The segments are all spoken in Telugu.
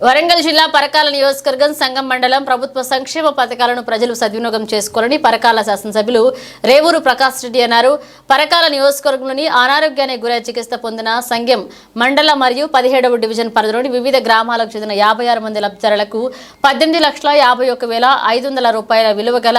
వరంగల్ జిల్లా పరకాల నియోజకవర్గం సంఘం మండలం ప్రభుత్వ సంక్షేమ పథకాలను ప్రజలు సద్వినియోగం చేసుకోవాలని పరకాల శాసనసభ్యులు రేవూరు ప్రకాష్ రెడ్డి అన్నారు. పరకాల నియోజకవర్గంలోని అనారోగ్యానికి గురై చికిత్స పొందిన సంఘం మండల మరియు పదిహేడవ డివిజన్ పరిధిలోని వివిధ గ్రామాలకు చెందిన యాభై ఆరు మంది లబ్ధిదారులకు పద్దెనిమిది లక్షల యాభై ఒక వేల ఐదు వందల రూపాయల విలువ గల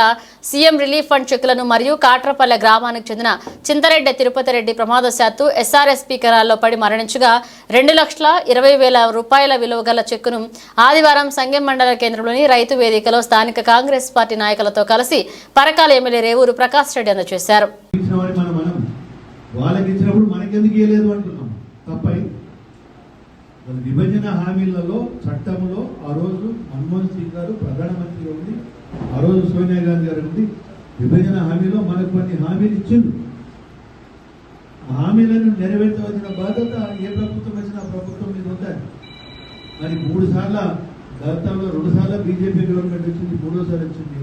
సీఎం రిలీఫ్ ఫండ్ చెక్కులను మరియు కాట్రపల్లె గ్రామానికి చెందిన చింతరెడ్డి తిరుపతి రెడ్డి ప్రమాదశాత్తు ఎస్ఆర్ఎస్పీ కరాల్లో పడి మరణించగా రెండు లక్షల ఇరవై వేల రూపాయల విలువ గల చెక్కును ఆదివారం సంగెం మండల కేంద్రంలోని రైతు వేదికలో స్థానిక కాంగ్రెస్ పార్టీ నాయకులతో కలిసి పరకాల ఎమ్మెల్యే రేవూరు ప్రకాష్ రెడ్డి అందజేశారు విభజన హామీలలో చట్టంలో ఆ రోజు మన్మోహన్ సింగ్ గారు ప్రధానమంత్రిగా ఉండి ఆ రోజు సోనియా గాంధీ గారు ఉండి విభజన హామీలో మనకు కొన్ని హామీలు ఇచ్చింది హామీలను నెరవేర్చవలసిన బాధ్యత ఏ ప్రభుత్వం వచ్చినా ప్రభుత్వం మీద ఉందని మరి మూడు సార్ల గతంలో రెండు సార్లు బీజేపీ గవర్నమెంట్ వచ్చింది మూడోసారి వచ్చింది.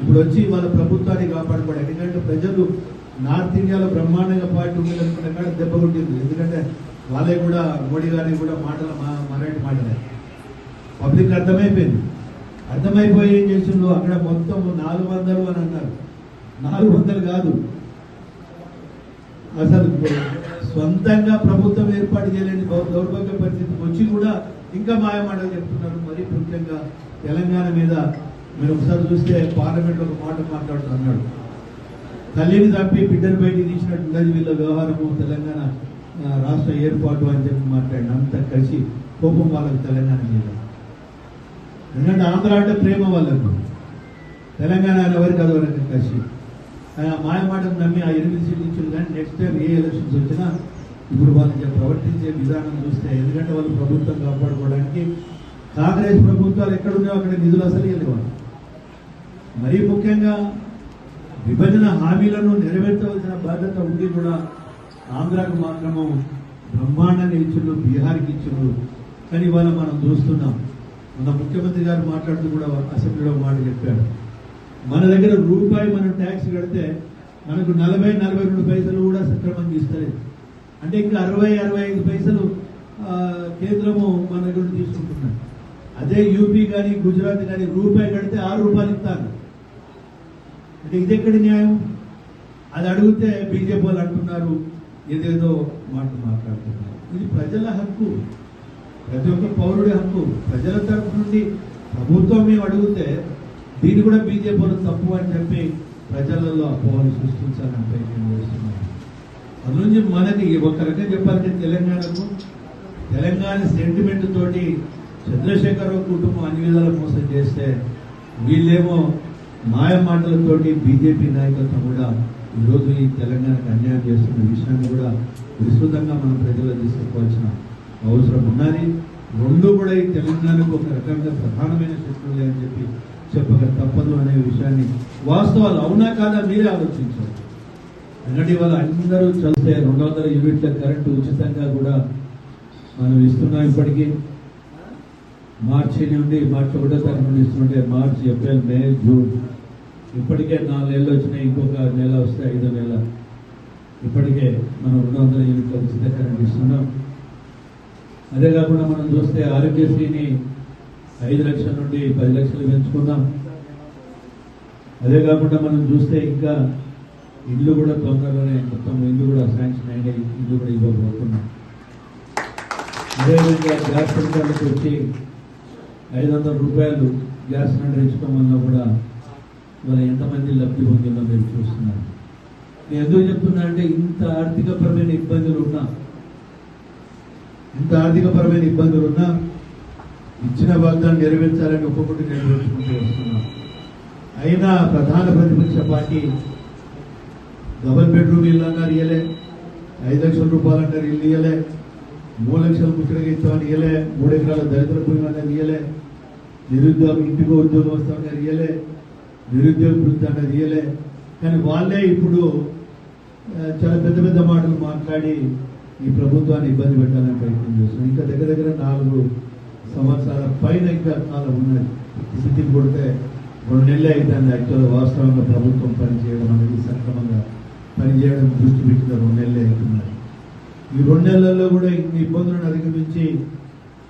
ఇప్పుడు వచ్చి వాళ్ళ ప్రభుత్వాన్ని కాపాడుకోవడం ఎందుకంటే ప్రజలు నార్త్ ఇండియాలో బ్రహ్మాండంగా పార్టీ ఉండాలనుకున్న కాడ దెబ్బ కొట్టింది. ఎందుకంటే వాళ్ళే కూడా మోడీ గారిని కూడా మాటలు మా మరాఠీ మాటలే. పబ్లిక్ అర్థమైపోయింది. అర్థమైపోయి ఏం చేసిండ్రు అక్కడ మొత్తం నాలుగు వందలు అని అన్నారు. నాలుగు వందలు కాదు. అసలు సొంతంగా ప్రభుత్వం ఏర్పాటు చేయలేని దౌర్భాగ్య పరిస్థితి ఇంకా మాయమాటలు చెప్తున్నారు. మరి ముఖ్యంగా తెలంగాణ మీద మీరు ఒకసారి చూస్తే పార్లమెంట్ ఒక మాట మాట్లాడుతున్నాడు తల్లిని తప్పి బిడ్డను బయటికి తీసినట్టు ఉన్నది వీళ్ళ వ్యవహారము తెలంగాణ రాష్ట్ర ఏర్పాటు అని చెప్పి మాట్లాడిన అంత కలిసి కోపం వాళ్ళకు తెలంగాణ మీద. ఎందుకంటే ఆంధ్ర అంటే ప్రేమ వాళ్ళకు. తెలంగాణ ఎవరికి అదవరకు కలిసి. ఆయన మాయ మాటను నమ్మి ఆ ఎనిమిది సీట్లు ఇచ్చింది కానీ నెక్స్ట్ టైం ఏ ఎలక్షన్స్ వచ్చినా ఇప్పుడు వాళ్ళు ప్రవర్తించే విధానం చూస్తే ఎందుకంటే వాళ్ళు ప్రభుత్వం కాపాడుకోవడానికి కాంగ్రెస్ ప్రభుత్వాలు ఎక్కడున్నాయో అక్కడ నిధులు అసలు వెళ్ళేవాళ్ళు మరీ ముఖ్యంగా విభజన హామీలను నెరవేర్చవలసిన బాధ్యత ఉండి కూడా ఆంధ్రాకు మాత్రము బ్రహ్మాండాన్ని ఇచ్చిండు బీహార్కి ఇచ్చిండ్రు. కానీ ఇవాళ మనం చూస్తున్నాం. మన ముఖ్యమంత్రి గారు మాట్లాడుతూ కూడా అసెంబ్లీలో మాట చెప్పాడు. మన దగ్గర రూపాయి మనం ట్యాక్స్ కడితే మనకు నలభై నలభై రెండు పైసలు కూడా సక్రమంగా ఇస్తలేదు అంటే ఇంకా అరవై అరవై ఐదు పైసలు కేంద్రము మన దగ్గర తీసుకుంటున్నారు. అదే యూపీ కానీ గుజరాత్ కానీ రూపాయి కడితే ఆరు రూపాయలు ఇస్తారు. అంటే ఇది ఎక్కడ న్యాయం? అది అడిగితే బీజేపీ వాళ్ళు అంటున్నారు ఏదేదో మాట మాట్లాడుతున్నారు. ఇది ప్రజల హక్కు. ప్రతి ఒక్క పౌరుడి హక్కు. ప్రజల తరపు నుండి ప్రభుత్వం మేము అడిగితే దీన్ని కూడా బీజేపీ వాళ్ళు తప్పు అని చెప్పి ప్రజలలో అపోహలు సృష్టించాలని ప్రయత్నం చేస్తున్నారు. అందులోంచి మనకి ఒక రకంగా చెప్పాలంటే తెలంగాణకు తెలంగాణ సెంటిమెంట్ తోటి చంద్రశేఖరరావు కుటుంబం అన్ని విధాలు మోసం చేస్తే వీళ్ళేమో మాయ మాటలతోటి బీజేపీ నాయకత్వం కూడా ఈరోజు ఈ తెలంగాణకు అన్యాయం చేస్తున్న విషయాన్ని కూడా విస్తృతంగా మనం ప్రజల్లో తీసుకుపోవాల్సిన అవసరం ఉన్నది. రెండు కూడా ఈ తెలంగాణకు ఒక రకంగా ప్రధానమైన శత్రువులే అని చెప్పి చెప్పక తప్పదు అనే విషయాన్ని వాస్తవాలు అవునా కాదా మీరే ఆలోచించారు ఎందుకంటే ఇవాళ అందరూ చదివితే రెండు వందల యూనిట్ల కరెంటు ఉచితంగా కూడా మనం ఇస్తున్నాం ఇప్పటికీ. మార్చి నుండి మార్చి ఒకటో తారీఖు నుండి ఇస్తుంటే మార్చి ఏప్రిల్ మే జూన్. ఇప్పటికే నాలుగు నెలలు వచ్చినాయి ఇంకొక నెల వస్తే ఐదో నెల. ఇప్పటికే మనం రెండు వందల యూనిట్ల ఉచిత కరెంట్ ఇస్తున్నాం. అదే కాకుండా మనం చూస్తే ఆరోగ్యశ్రీని ఐదు లక్షల నుండి పది లక్షలు పెంచుకున్నాం. అదే కాకుండా మనం చూస్తే ఇంకా ఇల్లు కూడా తొందరలోనే మొత్తం ఇల్లు కూడా శాంక్షన్ అయిన ఇల్లు కూడా ఇవ్వబోతున్నాం అదేవిధంగా గ్యాస్ సిలిండర్లకు వచ్చి ఐదు వందల రూపాయలు గ్యాస్ సిలిండర్ ఇచ్చడం వల్ల కూడా మరి ఎంతమంది లబ్ధి పొందిందో మీరు చూస్తున్నారు. నేను ఎందుకు చెప్తున్నా అంటే ఇంత ఆర్థికపరమైన ఇబ్బందులు ఉన్నా ఇంత ఆర్థికపరమైన ఇబ్బందులు ఉన్నా ఇచ్చిన వాగ్దాన్ని నెరవేర్చాలని ఒక్కొక్కటి నెరవేర్చుకుంటూ వస్తున్నాం. అయినా ప్రధాన ప్రతిపక్ష పార్టీ డబల్ బెడ్రూమ్ ఇల్లు అన్నారు ఇయ్యలే ఐదు లక్షల రూపాయలు అంటారు ఇల్లు ఇయ్యలే మూడు లక్షలు ముచ్చటగా ఇస్తామని ఇయ్యలే మూడు ఎకరాల దళితుల భూమి అనేది ఇయ్యలే నిరుద్యోగం ఇంటికి ఉద్యోగం వస్తామన్నారు ఇయ్యలే నిరుద్యోగ వృద్ధి అన్నది ఇయ్యలే కానీ వాళ్ళే ఇప్పుడు చాలా పెద్ద పెద్ద మాటలు మాట్లాడి ఈ ప్రభుత్వాన్ని ఇబ్బంది పెట్టాలని ప్రయత్నం చేస్తున్నారు. ఇంకా దగ్గర దగ్గర నాలుగు సంవత్సరాల పైన ఇంకా కాలం ఉన్నది. స్థితి కొడితే రెండు నెలలు అవుతుంది యాక్చువల్గా వాస్తవంగా ప్రభుత్వం పనిచేయడం అనేది సక్రమంగా పనిచేయడం దృష్టి పెట్టిన రెండు నెలలు అవుతున్నాయి. ఈ రెండు నెలల్లో కూడా ఇన్ని ఇబ్బందులను అధిగమించి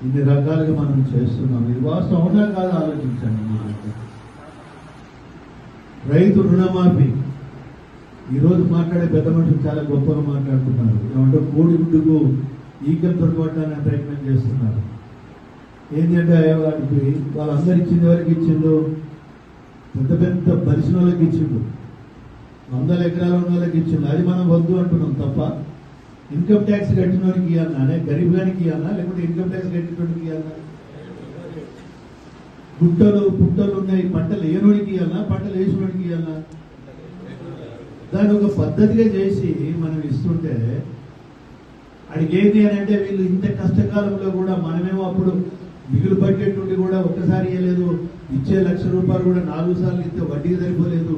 ఇన్ని రకాలుగా మనం చేస్తున్నాం. ఇది వాస్తవం అవునా కాదు ఆలోచించండి రైతు రుణమాఫీ. ఈరోజు మాట్లాడే పెద్ద మనుషులు చాలా గొప్పగా మాట్లాడుతున్నారు. ఏమంటే కోడి గుడ్డుకు ఈకలు తొడగొట్టాలని ప్రయత్నం చేస్తున్నారు. ఏంటంటే వాటికి వాళ్ళందరు ఇచ్చింది ఎవరికి ఇచ్చిండు పెద్ద పెద్ద పరిశ్రమలకు ఇచ్చిండు వందల ఎకరాలు ఉన్న వాళ్ళకి ఇచ్చింది అది మనం వద్దు అంటున్నాం తప్ప ఇన్కమ్ ట్యాక్స్ వారికి ఇవ్వాలన్నా అనే గరీబ్ గానికి ఇవ్వాలన్నా లేకుంటే ఇన్కమ్ ట్యాక్స్ కట్టినోడికి ఇవ్వాలన్నా గుట్టలు పుట్టలు ఉన్నాయి. పంటలు వేయనోడికి ఇవ్వాలన్నా పంటలు వేసినోడికి ఇవ్వాలన్నా దాన్ని ఒక పద్ధతిగా చేసి మనం ఇస్తుంటే అడిగేది అని అంటే వీళ్ళు ఇంత కష్టకాలంలో కూడా మనమేమో అప్పుడు మిగులు బడ్జెట్ నుండి కూడా ఒక్కసారి ఇవ్వలేదు ఇచ్చే లక్ష రూపాయలు కూడా నాలుగు సార్లు ఇస్తే వడ్డీకి సరిపోలేదు.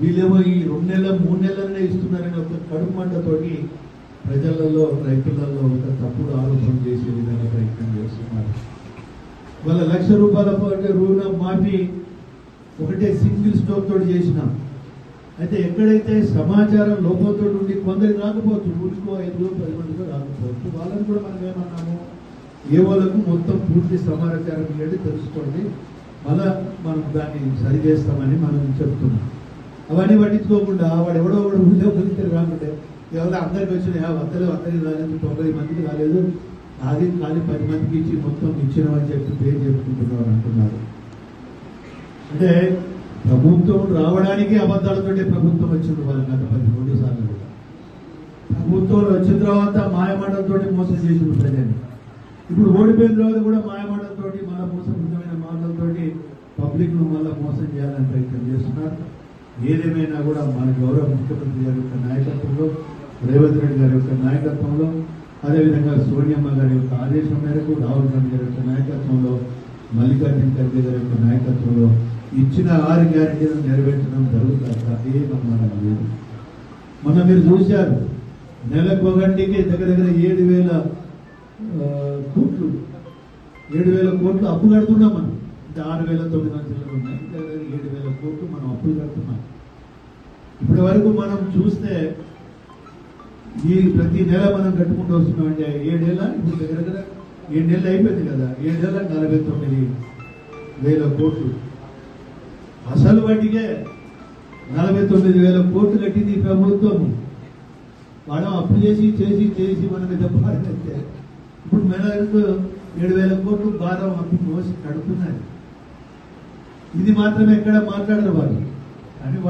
వీళ్ళేమో ఈ రెండు నెలల మూడు నెలలనే ఇస్తున్నారని ఒక కడుపు మంటతోటి ప్రజలలో రైతులలో ఒక తప్పుడు ఆలోచన చేసే విధంగా ప్రయత్నం చేస్తున్నారు. వాళ్ళ లక్ష రూపాయల పాటు రుణ మాఫీ ఒకటే సింగిల్ స్టోక్ తోటి చేసినాం. అయితే ఎక్కడైతే సమాచారం లోపంతో ఉండి కొందరికి రాకపోవచ్చు ఊరికో ఐదుగురు పది మందికో రాకపోవచ్చు వాళ్ళని కూడా మనం ఏమన్నాము? ఏ వాళ్ళకు మొత్తం పూర్తి సమాచారం ఇవ్వండి తెలుసుకోండి. మళ్ళా మనం దాన్ని సరిచేస్తామని మనం చెప్తున్నాం. అవన్నీ పట్టించుకోకుండా వాడు ఎవడో ఒకడు ఊళ్ళో పొందితే రాకుండా ఎవరో అందరికి వచ్చినాయా వందలు అందరికి రాలేదు తొంభై మందికి రాలేదు. అది కానీ పది మందికి ఇచ్చి మొత్తం ఇచ్చినామని చెప్పి పేరు చెప్పుకుంటున్నారు అంటున్నారు. అంటే ప్రభుత్వం రావడానికి అబద్ధాలతో ప్రభుత్వం వచ్చింది వాళ్ళు గత పది రెండు సార్లు కూడా. ప్రభుత్వం వచ్చిన తర్వాత మాయమాటలతో మోసం చేసిన ప్రజలు. ఇప్పుడు ఓడిపోయిన తర్వాత కూడా మాయమాటలతోటి మళ్ళీ మోసపూరితమైన మాటలతోటి పబ్లిక్ను మళ్ళీ మోసం చేయాలని ప్రయత్నం చేస్తున్నారు. ఏదేమైనా కూడా మన గౌరవ ముఖ్యమంత్రి గారి యొక్క నాయకత్వంలో రేవంత్ రెడ్డి గారి యొక్క నాయకత్వంలో అదేవిధంగా సోనియమ్మ గారి యొక్క ఆదేశం మేరకు రాహుల్ గాంధీ గారి యొక్క నాయకత్వంలో మల్లికార్జున ఖర్గే గారి యొక్క నాయకత్వంలో ఇచ్చిన ఆరు గ్యారెంటీలను నెరవేర్చడం జరుగుతుంది ఏ అనుమానం లేదు. మొన్న మీరు చూశారు నెలకు ఒకటికి దగ్గర దగ్గర ఏడు వేల కోట్లు ఏడు వేల కోట్లు అప్పు కడుతున్నాం మనం. ఆరు వేల తొమ్మిది వందలు ఉన్నాయి. దగ్గర ఏడు వేల కోట్లు మనం అప్పులు కడుతున్నాం. ఇప్పటి వరకు మనం చూస్తే ఈ ప్రతి నెల మనం కట్టుకుంటూ వస్తున్నాం అంటే ఏడేళ్ళ ఇప్పుడు దగ్గర దగ్గర ఏడు నెలలు అయిపోయింది కదా. ఏడేళ్ళ నలభై తొమ్మిది వేల కోట్లు. అసలు వాటికే నలభై తొమ్మిది వేల కోట్లు కట్టింది ప్రభుత్వం. మనం అప్పు చేసి చేసి చేసి మన మీద భారం ఇప్పుడు మెలకు ఏడు వేల కోట్లు భారం అప్పు మోసి కడుతున్నది ఇది మాత్రమే ఎక్కడ మాట్లాడరు వాళ్ళు. అని వాళ్ళు